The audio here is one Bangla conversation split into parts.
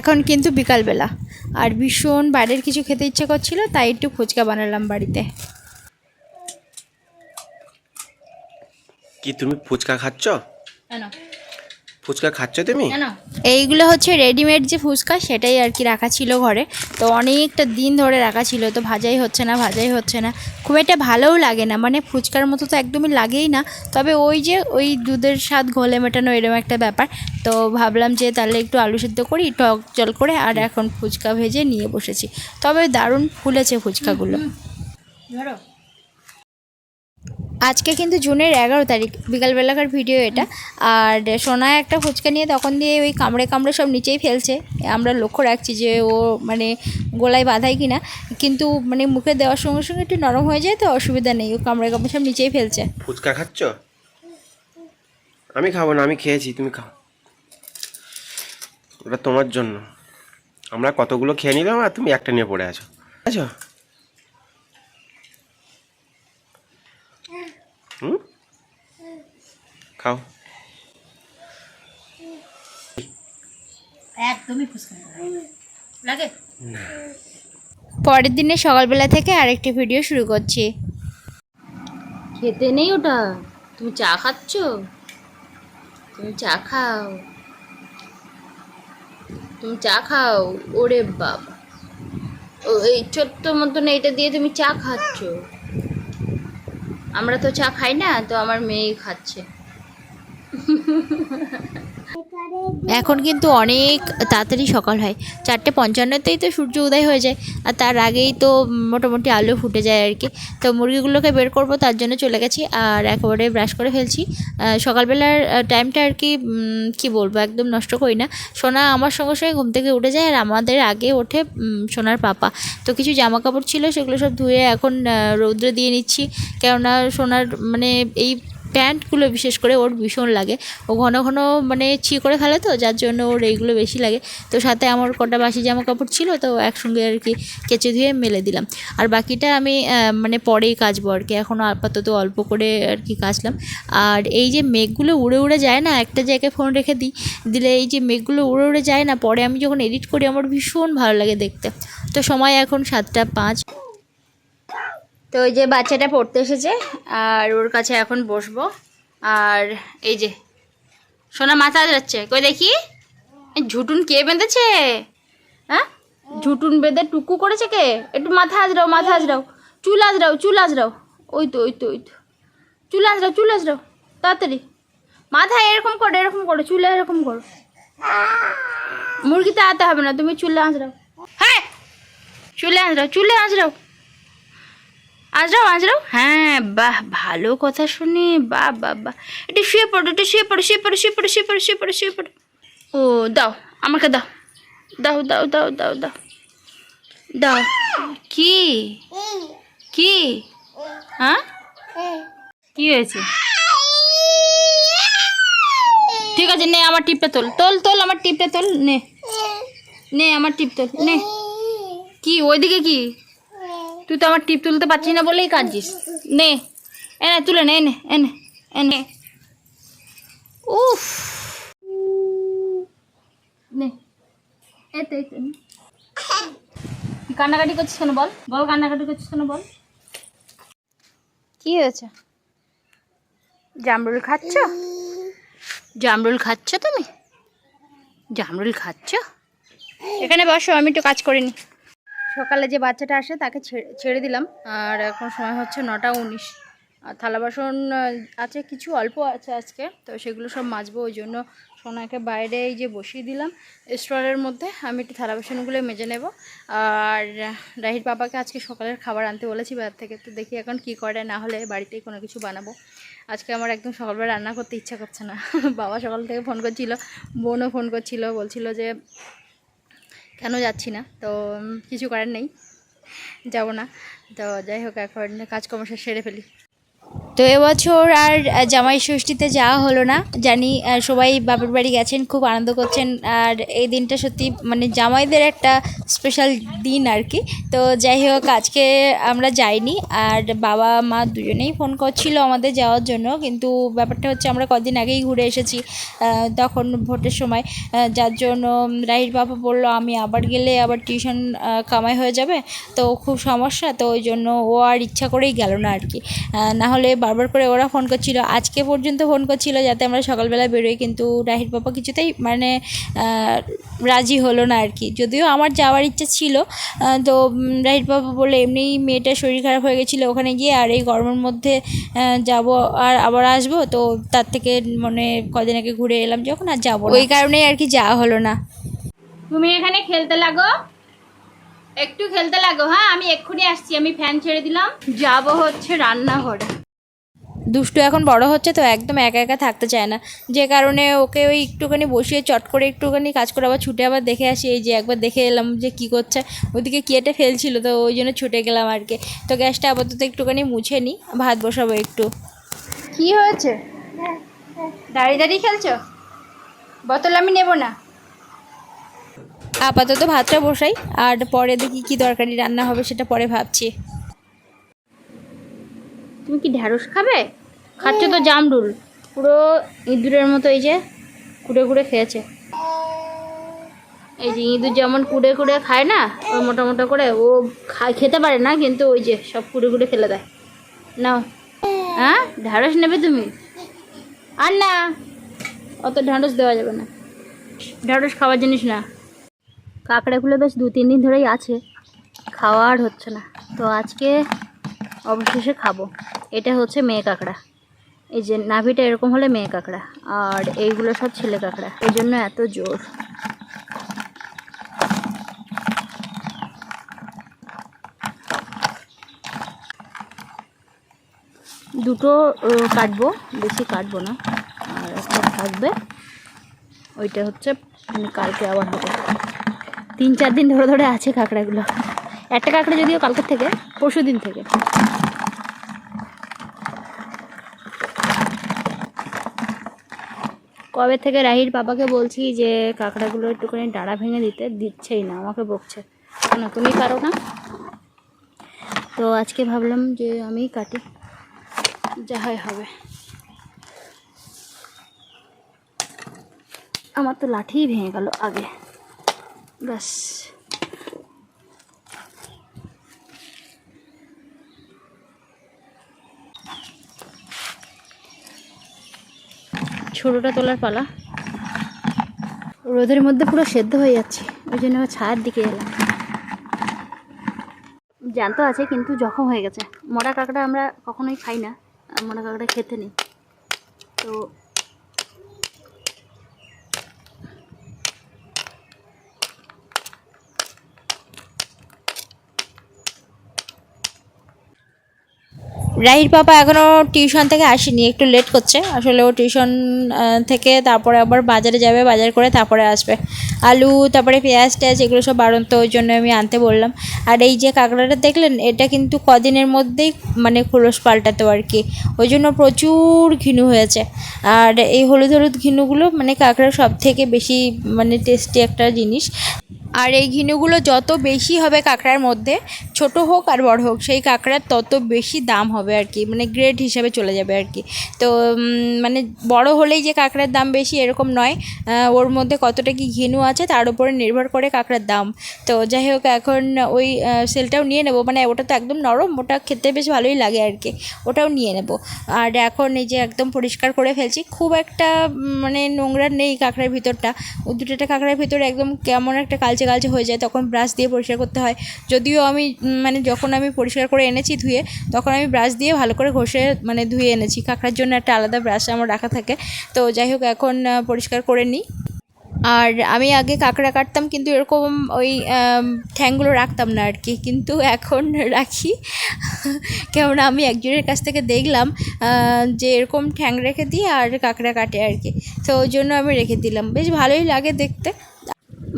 এখন কিন্তু বিকালবেলা। আর ভীষণ বাইরের কিছু খেতে ইচ্ছে করছিল তাই একটু ফুচকা বানালাম বাড়িতে। কি তুমি ফুচকা খাচ্ছ? ফুচকা খাচ্ছ তুমি? এইগুলো হচ্ছে রেডিমেড যে ফুচকা, সেটাই আর কি রাখা ছিল ঘরে। তো অনেকটা দিন ধরে রাখা ছিল, তো ভাজাই হচ্ছে না, ভাজাই হচ্ছে না। খুব একটা ভালোও লাগে না মানে ফুচকার মতো তো একদমই লাগেই না। তবে ওই যে ওই দুধের স্বাদ ঘোলে মেটানো এরকম একটা ব্যাপার। তো ভাবলাম যে তাহলে একটু আলু সেদ্ধ করি, টক জল করে আর এখন ফুচকা ভেজে নিয়ে বসেছি। তবে দারুণ ফুলেছে ফুচকাগুলো। আজকে কিন্তু জুনের এগারো তারিখ, বিকালবেলাকার ভিডিও এটা। আর সোনা একটা ফুচকা নিয়ে তখন দিয়ে ওই কামড়ে কামড়ে সব নিচেই ফেলছে। আমরা লক্ষ্য রাখছি যে ও মানে গোলায় বাঁধায় কিনা। কিন্তু মানে মুখে দেওয়ার সঙ্গে সঙ্গে একটু নরম হয়ে যায় তো অসুবিধা নেই, ও কামড়ে কামড়ে সব নিচেই ফেলছে। ফুচকা খাচ্ছ? আমি খাব না, আমি খেয়েছি, তুমি খাও। ওটা তোমার জন্য। আমরা কতগুলো খেয়ে নিলাম আর তুমি একটা নিয়ে পড়ে আছো। আছো? হুম? খাও। একদমই পরের দিনে সকালবেলা থেকে আরেকটি ভিডিও শুরু করছি। খেতে নেই ওটা। তুমি চা খাচ্ছ? তুমি চা খাও। তুমি চা খাও? ওরে বাবা। ও এই ছোট্ট মতন এইটা দিয়ে তুমি চা খাচ্ছ? আমরা তো চা খাই না তো আমার মেয়েই খাচ্ছে। এখন কিন্তু অনেক তাড়াতাড়ি সকাল হয়। চারটে পঞ্চান্নতেই তো সূর্য উদয় হয়ে যায়, আর তার আগেই তো মোটামুটি আলো ফুটে যায় আর কি। তো মুরগিগুলোকে বের করব, তার জন্য চলে গেছি আর একেবারে ব্রাশ করে ফেলছি। সকালবেলার টাইমটা আর কি কি বলব, একদম নষ্ট করি না। সোনা আমার সঙ্গে সঙ্গে ঘুম থেকে উঠে যায় আর আমাদের আগে ওঠে সোনার পাপা। তো কিছু জামা কাপড় ছিল, সেগুলো সব ধুয়ে এখন রৌদ্রে দিয়ে নিচ্ছি। কেননা সোনার মানে এই প্যান্টগুলো বিশেষ করে ওর ভীষণ লাগে। ও ঘন ঘন মানে ছি করে ফেলে তো, যার জন্য ওর এইগুলো বেশি লাগে। তো সাথে আমার কটা বাসি জামা কাপড় ছিল তো একসঙ্গে আর কি কেচে ধুয়ে মেলে দিলাম। আর বাকিটা আমি মানে পরেই কাচবো আর কি। এখনও আপাতত অল্প করে আর কি কাচলাম। আর এই যে মেঘগুলো উড়ে উড়ে যায় না, একটা জায়গায় ফোন রেখে দিই, দিলে এই যে মেঘগুলো উড়ে উড়ে যায় না, পরে আমি যখন এডিট করি আমার ভীষণ ভালো লাগে দেখতে। তো সময় এখন সাতটা পাঁচ। তো ওই যে বাচ্চাটা পড়তে এসেছে, আর ওর কাছে এখন বসবো। আর এই যে, সোনা মাথা যাচ্ছে কই দেখি? ঝুটুন কে বেঁধেছে? হ্যাঁ? ঝুটুন বেঁধে টুকু করেছে কে? একটু মাথা আজরাও মাথা আজরাও চুল আজরাও চুল আজরাও ওই তো ওই তো ওই তো। চুল আজরাও চুল আজরাও তাড়াতাড়ি। মাথা এরকম করো এরকম করো, চুলে এরকম করো। মুরগিতে আতে হবে না, তুমি চুলে আঁচড়াও হ্যাঁ! চুলে আঁচড়াও চুলে আঁচড়াও আজরাও আজরাও হ্যাঁ বাহ, ভালো কথা শুনে, বাহ বাহ বাহ। একটু শুয়ে পড়ো একটু শুয়ে পড়ো শুয়ে পড়ো শুয়ে পড়ো শুয়ে পড়ো শুয়ে পড়ো শুয়ে পড়ো। ও, দাও, আমাকে দাও। দাও দাও দাও দাও দাও। দাও। কি? কি? হ্যাঁ? কি হয়েছে? ঠিক আছে, নে আমার টিপটা তোল। তোল তোল আমার টিপটা তোল, নে। নে আমার টিপ তোল, নে। কি, ওইদিকে কি? তুই তো আমার টিপ তুলতে পারছিস না বলেই কাঁদছিস। নে এনে তুলে নে এনে এনে এনে উফ। নে। এতে এতে কান্নাকাটি করছিস কেন বল? বল কান্নাকাটি করছিস কেন বল? কি হয়েছে? জামরুল খাচ্ছ? জামরুল খাচ্ছ তুমি? জামরুল খাচ্ছ? এখানে বসো আমি একটু কাজ করে নি। সকালে যে বাচ্চাটা আসে তাকে ছেড়ে দিলাম। আর এখন সময় হচ্ছে নটা উনিশ। আর থালা বাসন আছে, কিছু অল্প আছে আজকে, তো সেগুলো সব মাজবো, ওই জন্য সোনাকে বাইরে এই যে বসিয়ে দিলাম স্টোরের মধ্যে। আমি একটু থালা বাসনগুলো মেজে নেব। আর রাহির বাবাকে আজকে সকালের খাবার আনতে বলেছি, বাজার থেকে, তো দেখি এখন কি করে, না হলে বাড়িতেই কোনো কিছু বানাবো। আজকে আমার একদম সকালবেলা রান্না করতে ইচ্ছা করছে না। বাবা সকাল থেকে ফোন করছিল, বোনও ফোন করছিল, বলছিল যে কেন যাচ্ছি না? তো কিছু করার নেই। যাব না। তো, যাই হোক, এখন কাজকর্ম সেরে ফেলি। তো এবছর আর জামাই ষষ্ঠীতে যাওয়া হলো না। জানি সবাই বাপের বাড়ি গেছেন, খুব আনন্দ করছেন। আর এই দিনটা সত্যি মানে জামাইদের একটা স্পেশাল দিন আর কি। তো যাই হোক, আজকে আমরা যাইনি। আর বাবা, মা দুজনেই ফোন করছিল আমাদের যাওয়ার জন্য। কিন্তু ব্যাপারটা হচ্ছে আমরা কদিন আগেই ঘুরে এসেছি তখন ভোটের সময়। যার জন্য রাহির বাবা বলল, আমি আবার গেলে আবার টিউশন কামাই হয়ে যাবে। তো খুব সমস্যা, তো ওই জন্য ও আর ইচ্ছা করেই গেল না আর কি। না হলে বারবার করে ওরা ফোন করছিল। আজকে পর্যন্ত ফোন করছিল যাতে আমরা সকালবেলা বেরোই কিন্তু রাহির বাবা কিছুতেই মানে রাজি হলো না আর কি যদিও আমার যাওয়ার ইচ্ছা ছিল তো রাহির বাবা বলে এমনিই মেয়েটার শরীর খারাপ হয়ে গেছিল ওখানে গিয়ে আর এই গরমের মধ্যে যাব আর আবার আসব। তো তার থেকে মানে কদিন আগে ঘুরে এলাম যখন আর যাব ওই কারণেই আর কি যাওয়া হলো না। তুমি এখানে খেলতে লাগো? একটু খেলতে লাগো হ্যাঁ? আমি এক্ষুনি আসছি আমি ফ্যান ছেড়ে দিলাম। যাব হচ্ছে রান্নাঘরে। দুষ্টু এখন বড় হচ্ছে তো একদম একা একা থাকতে চায় না। যে কারণে ওকে ওই একটুখানি বসিয়ে চট করে একটুখানি কাজ করে আবার ছুটে আবার দেখে আসি এই যে একবার দেখে এলাম যে কি করছে। ওদিকে কেটে ফেলছিল তো ওই জন্য ছুটে গেলাম আর কি। তো গ্যাসটা আপাতত একটুখানি মুছে নিই ভাত বসাবো একটু। কি হয়েছে? দাঁড়িয়ে দাঁড়িয়ে খেলছো? বোতল আমি নেব না। আপাতত ভাতটা বসাই আর পরে দেখি কি তরকারি রান্না হবে সেটা পরে ভাবছি। তুমি কি ঢ্যাঁড়স খাবে? খাচ্ছ তো জামরুল। পুরো ইঁদুরের মতো এই যে কুড়ে কুড়ে খেয়েছে। এই যে ইঁদুর যেমন কুড়ে কুড়ে খায় না ও মোটা মোটা করে, ও খায়, খেতে পারে না, কিন্তু ওই যে সব কুড়ে কুড়ে ফেলে দেয়। নাও। হ্যাঁ? ঢ্যাঁড়স নেবে তুমি? আর না, অত ঢ্যাঁড়স দেওয়া যাবে না। ঢ্যাঁড়স খাওয়ার জিনিস না। কাঁকড়াগুলো বেশ দু, তিন দিন ধরেই আছে। খাওয়া আর হচ্ছে না। তো আজকে অবশেষে খাব। এটা হচ্ছে মেয়ে কাঁকড়া। এই যে নাভিটা এরকম হলে মেয়ে কাঁকড়া, আর এইগুলো সব ছেলে কাঁকড়া, এই জন্য এত জোর। দুটো কাটবো, বেশি কাটবো না, আর একটা থাকবে, ওইটা হচ্ছে কালকে আবার হবে তিন চার দিন ধরে ধরে আছে কাঁকড়াগুলো। একটা কাঁকড়া যদিও কালকের থেকে পরশু দিন থেকে। কবে থেকে রাহির বাবাকে বলছি যে, কাঁকড়াগুলো একটুখানি ডাড়া ভেঙে দিতে, দিচ্ছেই না, আমাকে বকছে। কেন তুমি পারো না। তো আজকে ভাবলাম যে আমি কাটি যাহাই হবে। আমার তো লাঠিই ভেঙে গেল আগে। ব্যাস। ছোটোটা তোলার পালা। রোদের মধ্যে পুরো সেদ্ধ হয়ে যাচ্ছে, ওই জন্য আবার ছায়ার দিকে এলাম। জ্যান্ত আছে, কিন্তু জখম হয়ে গেছে। মরা কাঁকড়া আমরা কখনোই খাই না মরা কাঁকড়া খেতে নেই। তো রাহির পাপা এখনও টিউশন থেকে আসেনি, একটু লেট করছে। আসলে ও টিউশন থেকে তারপরে আবার বাজারে যাবে, বাজার করে তারপরে আসবে। আলু, তারপরে পেঁয়াজ টেয়াজ এগুলো সব বাড়ন্ত, ওই জন্য আমি আনতে বললাম। আর এই যে কাঁকড়াটা দেখলেন, এটা কিন্তু কদিনের মধ্যেই মানে খোলস পাল্টাতো আর কি। ওই জন্য প্রচুর ঘিনু হয়েছে। আর এই হলুদ হলুদ ঘিনুগুলো মানে কাঁকড়ার সব থেকে বেশি মানে টেস্টি একটা জিনিস। আর এই ঘিনুগুলো যত বেশি হবে কাঁকড়ার মধ্যে, ছোট হোক আর বড় হোক, সেই কাঁকড়ার তত বেশি দাম হবে। আর কি মানে গ্রেড হিসাবে চলে যাবে আর কি। তো মানে বড় হলেই যে কাঁকড়ার দাম বেশি এরকম নয়। ওর মধ্যে কতটা কি ঘিনু আছে তার উপরে নির্ভর করে কাঁকড়ার দাম। তো যাই হোক, এখন ওই সেলটাও নিয়ে নেব। মানে ওটা তো একদম নরম, ওটা খেতে বেশ ভালোই লাগে আর কি। ওটাও নিয়ে নেব। আর এখন এই যে একদম পরিষ্কার করে ফেলছি, খুব একটা মানে নোংরা নেই কাঁকড়ার ভিতরটা। দুটোটা কাঁকড়ার ভিতরে একদম কেমন একটা কালচে কালচে হয়ে যায়, তখন ব্রাশ দিয়ে পরিষ্কার করতে হয়। যদিও আমি মানে যখন আমি পরিষ্কার করে এনেছি ধুয়ে, তখন আমি ব্রাশ দিয়ে ভালো করে ঘষে মানে ধুয়ে এনেছি। কাঁকড়ার জন্য একটা আলাদা ব্রাশ আমার রাখা থাকে। তো যাই হোক, এখন পরিষ্কার করে নিই। আর আমি আগে কাঁকড়া কাটতাম, কিন্তু এরকম ওই ঠ্যাংগুলো রাখতাম না আর কি। কিন্তু এখন রাখি। কেননা আমি একজনের কাছ থেকে দেখলাম যে এরকম ঠ্যাং রেখে দিই আর কাঁকড়া কাটে আর কি। তো ওই জন্য আমি রেখে দিলাম। বেশ ভালোই লাগে দেখতে।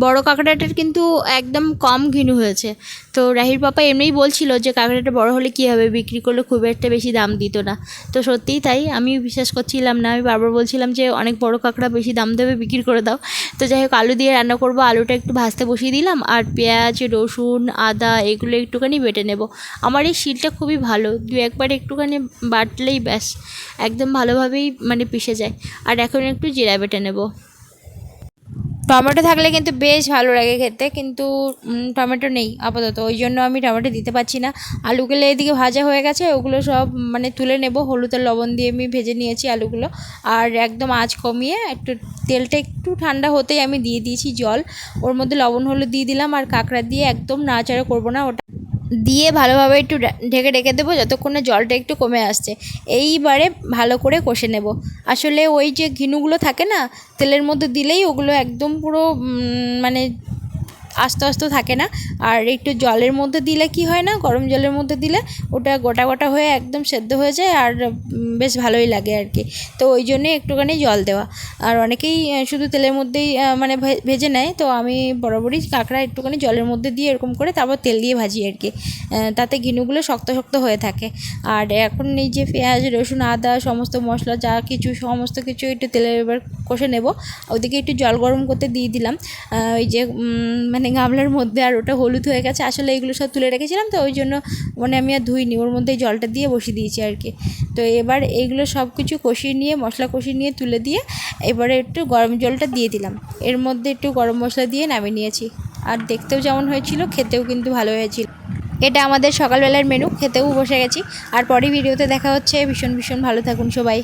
বড় কাঁকড়াটার কিন্তু একদম কম ঘিনু হয়েছে। তো রাহির পাপা এমনিই বলছিল যে কাঁকড়াটা বড় হলে কী হবে? বিক্রি করলে খুব একটা বেশি দাম দিত না। তো সত্যিই তাই আমি বিশ্বাস করছিলাম না। আমি বারবার বলছিলাম যে অনেক বড় কাঁকড়া বেশি দাম দেবে, বিক্রি করে দাও। তো যাই হোক, আলু দিয়ে রান্না করব। আলুটা একটু ভাজতে বসিয়ে দিলাম। আর পেঁয়াজ, রসুন, আদা এগুলো একটুখানি বেটে নেব। আমার এই শিলটা খুবই ভালো। দু একবার একটুখানি বাটলেই ব্যাস, একদম ভালোভাবেই মানে পিষে যায়। আর এখন একটু জিরা বেটে নেব। টমেটো থাকলে কিন্তু বেশ ভালো লাগে খেতে, কিন্তু টমেটো নেই আপাতত। ওই জন্য আমি টমেটো দিতে পারছি না। আলুগুলো এদিকে ভাজা হয়ে গেছে, ওগুলো সব মানে তুলে নেব। হলুদ আর লবণ দিয়ে আমি ভেজে নিয়েছি আলুগুলো। আর একদম আঁচ কমিয়ে একটু তেলটা একটু ঠান্ডা হতেই আমি দিয়ে দিয়েছি জল। ওর মধ্যে লবণ হলুদ দিয়ে দিলাম, আর কাঁকড়া দিয়ে একদম নাড়াচাড়া করব না। ওটা দিয়ে ভালোভাবে একটু ঢেকে ঢেকে দেবো যতক্ষণ না জলটা একটু কমে আসছে। এইবারে ভালো করে কষে নেব। আসলে ওই যে ঘিনুগুলো থাকে না, তেলের মধ্যে দিলেই ওগুলো একদম পুরো মানে আস্তে আস্তে থাকে না। আর একটু জলের মধ্যে দিলে কি হয় না, গরম জলের মধ্যে দিলে ওটা গোটা গোটা হয়ে একদম সেদ্ধ হয়ে যায় আর বেশ ভালোই লাগে আর কি। তো ওই জন্যে একটুখানি জল দেওয়া। আর অনেকেই শুধু তেলের মধ্যেই মানে ভেজে নেয়। তো আমি বরাবরই কাঁকড়া একটুখানি জলের মধ্যে দিয়ে এরকম করে তারপর তেল দিয়ে ভাজি আর কি। তাতে ঘিনুগুলো শক্ত শক্ত হয়ে থাকে। আর এখন এই যে পেঁয়াজ, রসুন, আদা সমস্ত মশলা যা কিছু, সমস্ত কিছু একটু তেলের এবার কষে নেব। ওদিকে একটু জল গরম করতে দিয়ে দিলাম। ওই যে মানে গামলার মধ্যে আর ওটা হলুদ হয়ে গেছে। আসলে এগুলো সব তুলে রেখেছিলাম তো, ওই জন্য মানে আমি আর ধুইনি। ওর মধ্যে জলটা দিয়ে বসিয়ে দিয়েছি আর কি। তো এবার এইগুলো সব কিছু কষিয়ে নিয়ে, মশলা কষিয়ে নিয়ে তুলে দিয়ে এবারে একটু গরম জলটা দিয়ে দিলাম। এর মধ্যে একটু গরম মশলা দিয়ে নামিয়ে নিয়েছি। আর দেখতেও যেমন হয়েছিল, খেতেও কিন্তু ভালো হয়েছিল। এটা আমাদের সকালবেলার মেনু খেতেও বসে গেছি। আর পরে ভিডিওতে দেখা হচ্ছে। ভীষণ ভীষণ ভালো থাকুন সবাই।